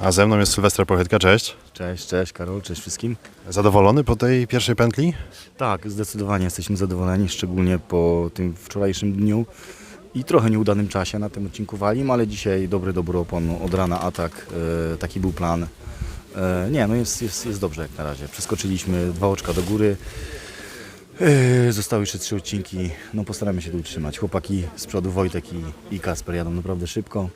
a ze mną jest Sylwester Pochytka, cześć. Cześć, cześć Karol, cześć wszystkim. Zadowolony po tej pierwszej pętli? Tak, zdecydowanie jesteśmy zadowoleni, szczególnie po tym wczorajszym dniu i trochę nieudanym czasie na tym odcinku Walim, ale dzisiaj dobry dobry opon od rana atak, e, taki był plan. E, nie, no jest, jest, jest dobrze jak na razie. Przeskoczyliśmy dwa oczka do góry. E, zostały jeszcze trzy odcinki, no postaramy się tu utrzymać. Chłopaki z przodu, Wojtek i, i Kasper jadą naprawdę szybko,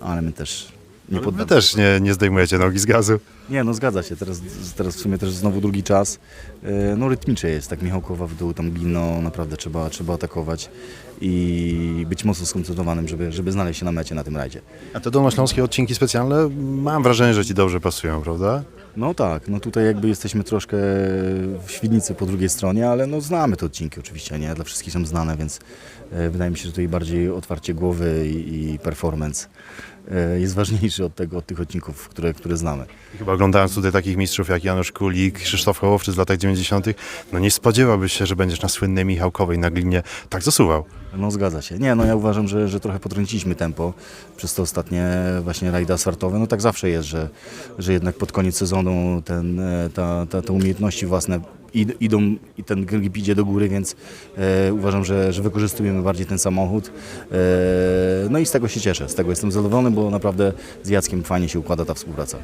ale my też nie Wy poddamy też nie, nie zdejmujecie nogi z gazu. Nie, no zgadza się. Teraz, teraz w sumie też znowu drugi czas. E, No rytmicze jest, tak Michałkowa w dół, tam Glino, naprawdę trzeba, trzeba atakować i być mocno skoncentrowanym, żeby, żeby znaleźć się na mecie na tym rajdzie. A te dolnośląskie odcinki specjalne, mam wrażenie, że Ci dobrze pasują, prawda? No tak, no tutaj jakby jesteśmy troszkę w Świdnicy po drugiej stronie, ale no znamy te odcinki oczywiście, nie? Dla wszystkich są znane, więc e, wydaje mi się, że tutaj bardziej otwarcie głowy i, i performance jest ważniejszy od tego, od tych odcinków, które, które znamy. I Chyba oglądając tutaj takich mistrzów jak Janusz Kulik, Krzysztof Hołowczy z lat 90., no nie spodziewałbyś się, że będziesz na słynnej Michałkowej na glinie tak zasuwał. No zgadza się. Nie, no ja uważam, że, że trochę potrąciliśmy tempo przez te ostatnie właśnie rajdy asfaltowe. No tak zawsze jest, że, że jednak pod koniec sezonu ten, e, ta, ta, te umiejętności własne id- idą i ten grip idzie do góry, więc e, uważam, że, że wykorzystujemy bardziej ten samochód. E, no i z tego się cieszę, z tego jestem zadowolony, bo naprawdę z Jackiem fajnie się układa ta współpraca.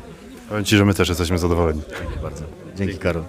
Powiem Ci, że my też jesteśmy zadowoleni. Dzięki bardzo. Dzięki Karol.